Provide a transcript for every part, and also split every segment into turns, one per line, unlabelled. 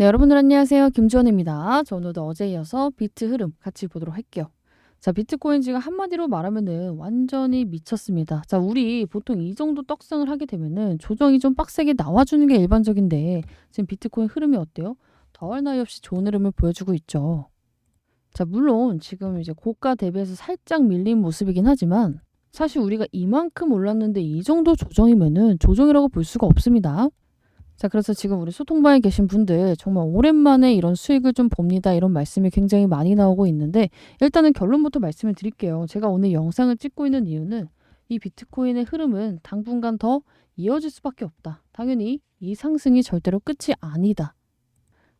네, 여러분들 안녕하세요. 김주원입니다. 저 오늘도 어제 이어서 비트 흐름 같이 보도록 할게요. 자, 비트코인 지금 한마디로 말하면은 완전히 미쳤습니다. 자, 우리 보통 이 정도 떡상을 하게 되면은 조정이 좀 빡세게 나와주는 게 일반적인데 지금 비트코인 흐름이 어때요? 더할 나위 없이 좋은 흐름을 보여주고 있죠. 자, 물론 지금 이제 고가 대비해서 살짝 밀린 모습이긴 하지만 사실 우리가 이만큼 올랐는데 이 정도 조정이면은 조정이라고 볼 수가 없습니다. 자, 그래서 지금 우리 소통방에 계신 분들 정말 오랜만에 이런 수익을 좀 봅니다. 이런 말씀이 굉장히 많이 나오고 있는데 일단은 결론부터 말씀을 드릴게요. 제가 오늘 영상을 찍고 있는 이유는 이 비트코인의 흐름은 당분간 더 이어질 수밖에 없다. 당연히 이 상승이 절대로 끝이 아니다.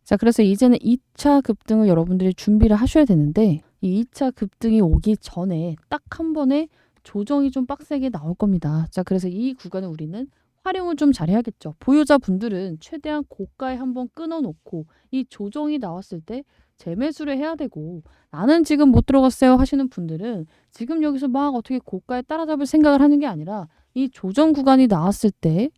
자, 그래서 이제는 2차 급등을 여러분들이 준비를 하셔야 되는데 이 2차 급등이 오기 전에 딱 한 번에 조정이 좀 빡세게 나올 겁니다. 자, 그래서 이 구간을 우리는 활용을 좀 잘해야겠죠. 보유자분들은 최대한 고가에 한번 끊어놓고 이 조정이 나왔을 때 재매수를 해야 되고 나는 지금 못 들어갔어요 하시는 분들은 지금 여기서 막 어떻게 고가에 따라잡을 생각을 하는 게 아니라 이 조정 구간이 나왔을 때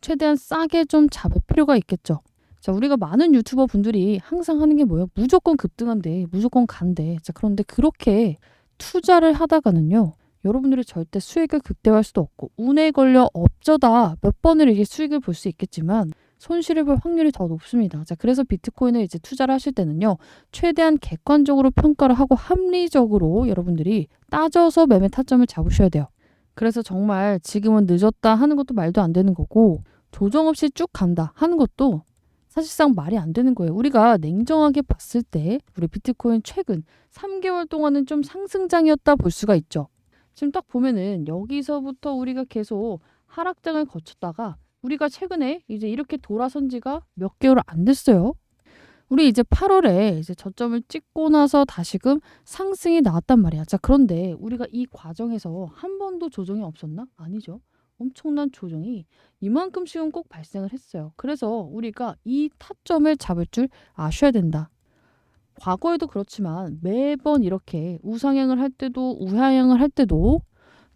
최대한 싸게 좀 잡을 필요가 있겠죠. 자, 우리가 많은 유튜버 분들이 항상 하는 게 뭐예요? 무조건 급등한대, 무조건 간대. 자, 그런데 그렇게 투자를 하다가는요, 여러분들이 절대 수익을 극대화할 수도 없고 운에 걸려 어쩌다 몇 번을 이게 수익을 볼 수 있겠지만 손실을 볼 확률이 더 높습니다. 자, 그래서 비트코인을 이제 투자를 하실 때는요. 최대한 객관적으로 평가를 하고 합리적으로 여러분들이 따져서 매매 타점을 잡으셔야 돼요. 그래서 정말 지금은 늦었다 하는 것도 말도 안 되는 거고 조정 없이 쭉 간다 하는 것도 사실상 말이 안 되는 거예요. 우리가 냉정하게 봤을 때 우리 비트코인 최근 3개월 동안은 좀 상승장이었다 볼 수가 있죠. 지금 딱 보면은 여기서부터 우리가 계속 하락장을 거쳤다가 우리가 최근에 이제 이렇게 돌아선 지가 몇 개월 안 됐어요. 우리 이제 8월에 이제 저점을 찍고 나서 다시금 상승이 나왔단 말이야. 자, 그런데 우리가 이 과정에서 한 번도 조정이 없었나? 아니죠. 엄청난 조정이 이만큼씩은 꼭 발생을 했어요. 그래서 우리가 이 타점을 잡을 줄 아셔야 된다. 과거에도 그렇지만 매번 이렇게 우상향을 할 때도 우하향을 할 때도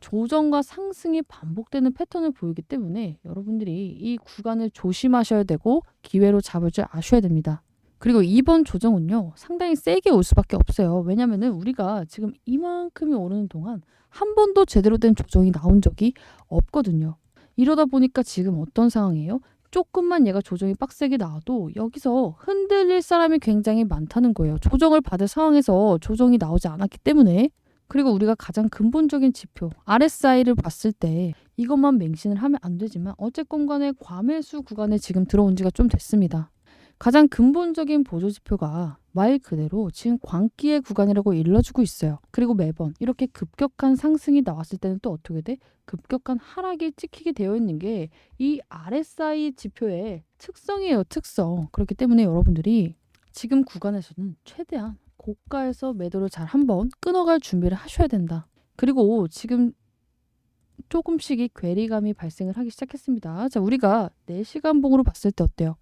조정과 상승이 반복되는 패턴을 보이기 때문에 여러분들이 이 구간을 조심하셔야 되고 기회로 잡을 줄 아셔야 됩니다. 그리고 이번 조정은요 상당히 세게 올 수밖에 없어요. 왜냐면은 우리가 지금 이만큼이 오르는 동안 한 번도 제대로 된 조정이 나온 적이 없거든요. 이러다 보니까 지금 어떤 상황이에요? 조금만 얘가 조정이 빡세게 나와도 여기서 흔들릴 사람이 굉장히 많다는 거예요. 조정을 받을 상황에서 조정이 나오지 않았기 때문에 그리고 우리가 가장 근본적인 지표 RSI를 봤을 때 이것만 맹신을 하면 안 되지만 어쨌건 간에 과매수 구간에 지금 들어온 지가 좀 됐습니다. 가장 근본적인 보조 지표가 말 그대로 지금 광기의 구간이라고 일러주고 있어요. 그리고 매번 이렇게 급격한 상승이 나왔을 때는 또 어떻게 돼? 급격한 하락이 찍히게 되어 있는 게 이 RSI 지표의 특성이에요, 특성. 그렇기 때문에 여러분들이 지금 구간에서는 최대한 고가에서 매도를 잘 한번 끊어갈 준비를 하셔야 된다. 그리고 지금 조금씩 이 괴리감이 발생을 하기 시작했습니다. 자, 우리가 4시간 봉으로 봤을 때 어때요?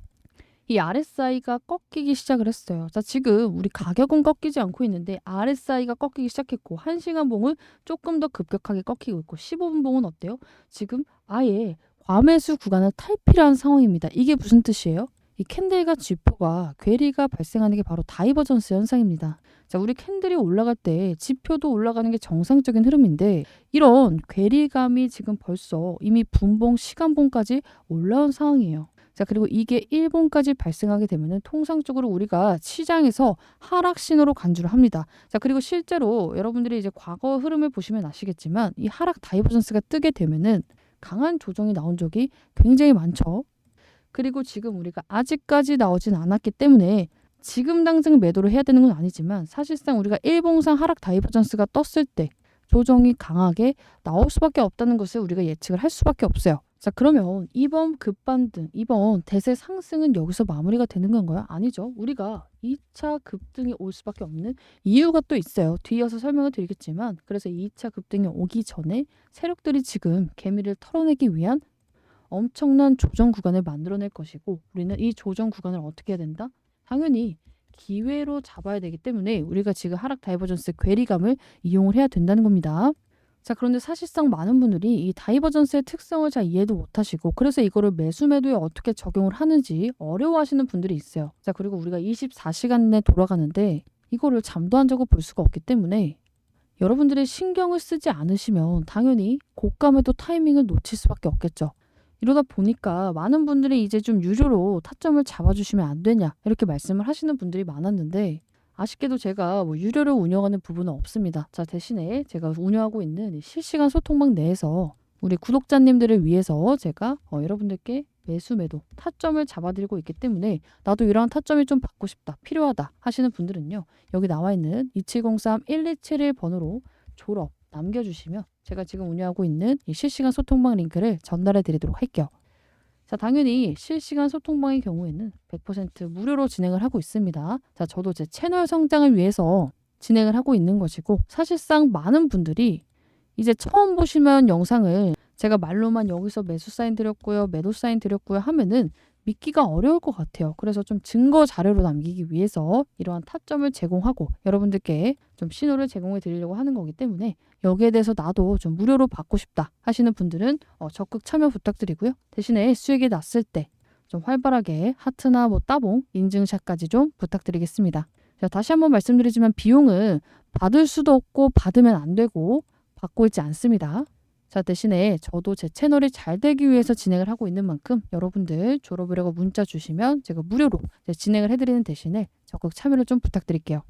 이 RSI가 꺾이기 시작을 했어요. 자, 지금 우리 가격은 꺾이지 않고 있는데 RSI가 꺾이기 시작했고 1시간 봉은 조금 더 급격하게 꺾이고 있고 15분 봉은 어때요? 지금 아예 과매수 구간을 탈피한 상황입니다. 이게 무슨 뜻이에요? 이 캔들과 지표가 괴리가 발생하는 게 바로 다이버전스 현상입니다. 자, 우리 캔들이 올라갈 때 지표도 올라가는 게 정상적인 흐름인데 이런 괴리감이 지금 벌써 이미 분봉, 시간봉까지 올라온 상황이에요. 자, 그리고 이게 1분까지 발생하게 되면은 통상적으로 우리가 시장에서 하락 신호로 간주를 합니다. 자, 그리고 실제로 여러분들이 이제 과거 흐름을 보시면 아시겠지만 이 하락 다이버전스가 뜨게 되면은 강한 조정이 나온 적이 굉장히 많죠. 그리고 지금 우리가 아직까지 나오진 않았기 때문에 지금 당장 매도를 해야 되는 건 아니지만 사실상 우리가 일봉상 하락 다이버전스가 떴을 때 조정이 강하게 나올 수밖에 없다는 것을 우리가 예측을 할 수밖에 없어요. 자, 그러면 이번 급반등, 이번 대세 상승은 여기서 마무리가 되는 건가요? 아니죠. 우리가 2차 급등이 올 수밖에 없는 이유가 또 있어요. 뒤이어서 설명을 드리겠지만, 그래서 2차 급등이 오기 전에 세력들이 지금 개미를 털어내기 위한 엄청난 조정 구간을 만들어낼 것이고, 우리는 이 조정 구간을 어떻게 해야 된다? 당연히 기회로 잡아야 되기 때문에 우리가 지금 하락 다이버전스 괴리감을 이용을 해야 된다는 겁니다. 자 그런데 사실상 많은 분들이 이 다이버전스의 특성을 잘 이해도 못하시고 그래서 이거를 매수 매도에 어떻게 적용을 하는지 어려워하시는 분들이 있어요. 자 그리고 우리가 24시간 내 돌아가는데 이거를 잠도 안 자고 볼 수가 없기 때문에 여러분들이 신경을 쓰지 않으시면 당연히 고감에도 타이밍을 놓칠 수밖에 없겠죠. 이러다 보니까 많은 분들이 이제 좀 유료로 타점을 잡아주시면 안 되냐 이렇게 말씀을 하시는 분들이 많았는데 아쉽게도 제가 뭐 유료를 운영하는 부분은 없습니다. 자 대신에 제가 운영하고 있는 이 실시간 소통방 내에서 우리 구독자님들을 위해서 제가 어, 여러분들께 매수 매도 타점을 잡아드리고 있기 때문에 나도 이러한 타점이 좀 받고 싶다 필요하다 하시는 분들은요 여기 나와 있는 2703-1271 번호로 졸업 남겨주시면 제가 지금 운영하고 있는 이 실시간 소통방 링크를 전달해 드리도록 할게요. 자, 당연히 실시간 소통방의 경우에는 100% 무료로 진행을 하고 있습니다. 자, 저도 제 채널 성장을 위해서 진행을 하고 있는 것이고 사실상 많은 분들이 이제 처음 보시면 영상을 제가 말로만 여기서 매수 사인 드렸고요, 매도 사인 드렸고요 하면은 믿기가 어려울 것 같아요. 그래서 좀 증거 자료로 남기기 위해서 이러한 타점을 제공하고 여러분들께 좀 신호를 제공해 드리려고 하는 거기 때문에 여기에 대해서 나도 좀 무료로 받고 싶다 하시는 분들은 어, 적극 참여 부탁드리고요. 대신에 수익이 났을 때 좀 활발하게 하트나 뭐 따봉 인증샷까지 좀 부탁드리겠습니다. 자, 다시 한번 말씀드리지만 비용은 받을 수도 없고 받으면 안 되고 받고 있지 않습니다. 자, 대신에 저도 제 채널이 잘 되기 위해서 진행을 하고 있는 만큼 여러분들 졸업이라고 문자 주시면 제가 무료로 진행을 해드리는 대신에 적극 참여를 좀 부탁드릴게요.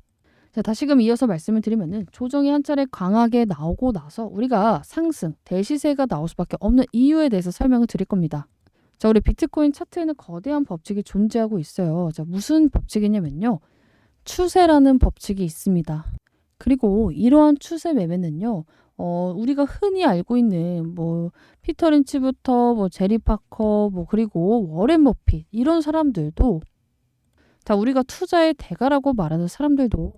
자, 다시금 이어서 말씀을 드리면은 조정이 한 차례 강하게 나오고 나서 우리가 상승, 대시세가 나올 수밖에 없는 이유에 대해서 설명을 드릴 겁니다. 자, 우리 비트코인 차트에는 거대한 법칙이 존재하고 있어요. 자, 무슨 법칙이냐면요. 추세라는 법칙이 있습니다. 그리고 이러한 추세 매매는요. 어, 우리가 흔히 알고 있는 뭐 피터 린치부터 뭐 제리 파커 뭐 그리고 워렌 버핏 이런 사람들도 다 우리가 투자의 대가라고 말하는 사람들도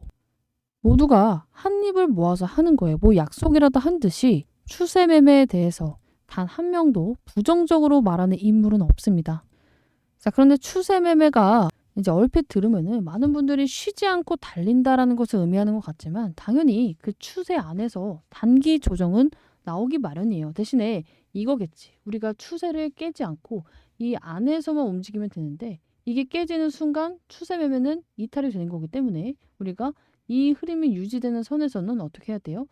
모두가 한 입을 모아서 하는 거예요. 뭐 약속이라도 한 듯이 추세 매매에 대해서 단 한 명도 부정적으로 말하는 인물은 없습니다. 자, 그런데 추세 매매가 이제 얼핏 들으면은 많은 분들이 쉬지 않고 달린다라는 것을 의미하는 것 같지만 당연히 그 추세 안에서 단기 조정은 나오기 마련이에요. 대신에 이거겠지. 우리가 추세를 깨지 않고 이 안에서만 움직이면 되는데 이게 깨지는 순간 추세 매매는 이탈이 되는 거기 때문에 우리가 이 흐름이 유지되는 선에서는 어떻게 해야 돼요?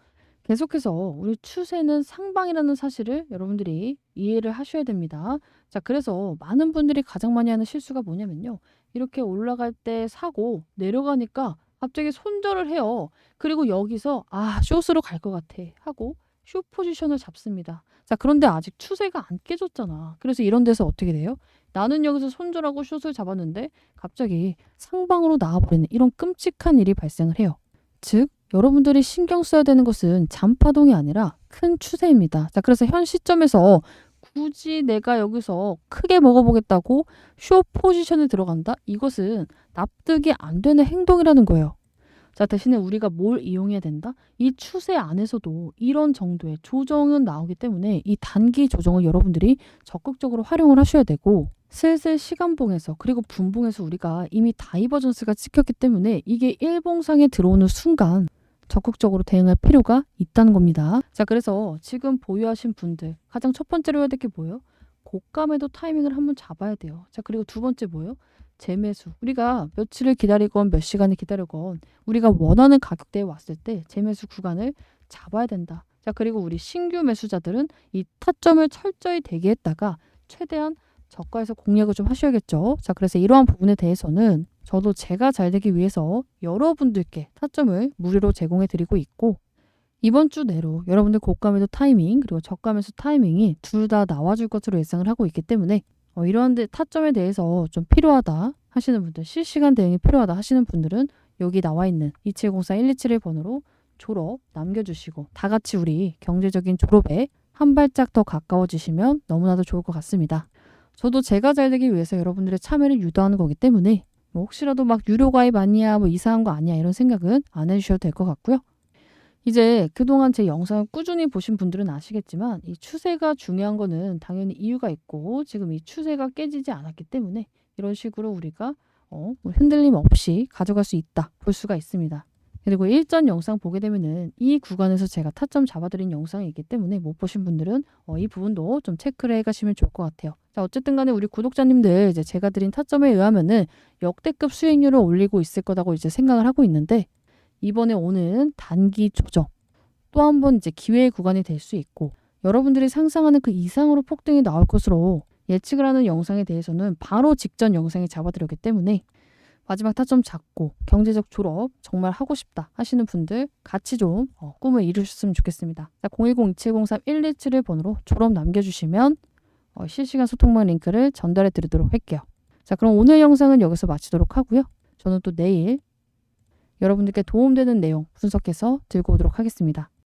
계속해서 우리 추세는 상방이라는 사실을 여러분들이 이해를 하셔야 됩니다. 자, 그래서 많은 분들이 가장 많이 하는 실수가 뭐냐면요. 이렇게 올라갈 때 사고 내려가니까 갑자기 손절을 해요. 그리고 여기서 아, 숏으로 갈 것 같아 하고 숏 포지션을 잡습니다. 자, 그런데 아직 추세가 안 깨졌잖아. 그래서 이런 데서 어떻게 돼요? 나는 여기서 손절하고 숏을 잡았는데 갑자기 상방으로 나와버리는 이런 끔찍한 일이 발생을 해요. 즉, 여러분들이 신경 써야 되는 것은 잔파동이 아니라 큰 추세입니다. 자, 그래서 현 시점에서 굳이 내가 여기서 크게 먹어보겠다고 쇼 포지션에 들어간다? 이것은 납득이 안 되는 행동이라는 거예요. 자, 대신에 우리가 뭘 이용해야 된다? 이 추세 안에서도 이런 정도의 조정은 나오기 때문에 이 단기 조정을 여러분들이 적극적으로 활용을 하셔야 되고 슬슬 시간봉에서 그리고 분봉에서 우리가 이미 다이버전스가 찍혔기 때문에 이게 일봉상에 들어오는 순간 적극적으로 대응할 필요가 있다는 겁니다. 자, 그래서 지금 보유하신 분들 가장 첫 번째로 해야 될 게 뭐예요? 고감에도 타이밍을 한번 잡아야 돼요. 자, 그리고 두 번째 뭐예요? 재매수. 우리가 며칠을 기다리건 몇 시간을 기다리건 우리가 원하는 가격대에 왔을 때 재매수 구간을 잡아야 된다. 자, 그리고 우리 신규 매수자들은 이 타점을 철저히 대기했다가 최대한 저가에서 공략을 좀 하셔야겠죠. 자, 그래서 이러한 부분에 대해서는 저도 제가 잘 되기 위해서 여러분들께 타점을 무료로 제공해 드리고 있고 이번 주 내로 여러분들 고감에도 타이밍 그리고 저감에서 타이밍이 둘 다 나와줄 것으로 예상을 하고 있기 때문에 어, 이러한 데 타점에 대해서 좀 필요하다 하시는 분들 실시간 대응이 필요하다 하시는 분들은 여기 나와 있는 2704-1271 번호로 졸업 남겨주시고 다 같이 우리 경제적인 졸업에 한 발짝 더 가까워지시면 너무나도 좋을 것 같습니다. 저도 제가 잘 되기 위해서 여러분들의 참여를 유도하는 거기 때문에 뭐 혹시라도 막 유료 가입 아니야 뭐 이상한 거 아니야 이런 생각은 안 해주셔도 될 것 같고요. 이제 그동안 제 영상을 꾸준히 보신 분들은 아시겠지만 이 추세가 중요한 거는 당연히 이유가 있고 지금 이 추세가 깨지지 않았기 때문에 이런 식으로 우리가 어, 뭐 흔들림 없이 가져갈 수 있다 볼 수가 있습니다. 그리고 일전 영상 보게 되면은 이 구간에서 제가 타점 잡아드린 영상이 있기 때문에 못 보신 분들은 어, 이 부분도 좀 체크를 해 가시면 좋을 것 같아요. 자, 어쨌든 간에 우리 구독자님들 이제 제가 드린 타점에 의하면은 역대급 수익률을 올리고 있을 거라고 이제 생각을 하고 있는데 이번에 오는 단기 조정 또 한 번 이제 기회의 구간이 될 수 있고 여러분들이 상상하는 그 이상으로 폭등이 나올 것으로 예측을 하는 영상에 대해서는 바로 직전 영상에 잡아드렸기 때문에 마지막 타점 잡고 경제적 졸업 정말 하고 싶다 하시는 분들 같이 좀 어, 꿈을 이루셨으면 좋겠습니다. 010-2703-117을 번호로 졸업 남겨주시면 어, 실시간 소통방 링크를 전달해 드리도록 할게요. 자 그럼 오늘 영상은 여기서 마치도록 하고요. 저는 또 내일 여러분들께 도움되는 내용 분석해서 들고 오도록 하겠습니다.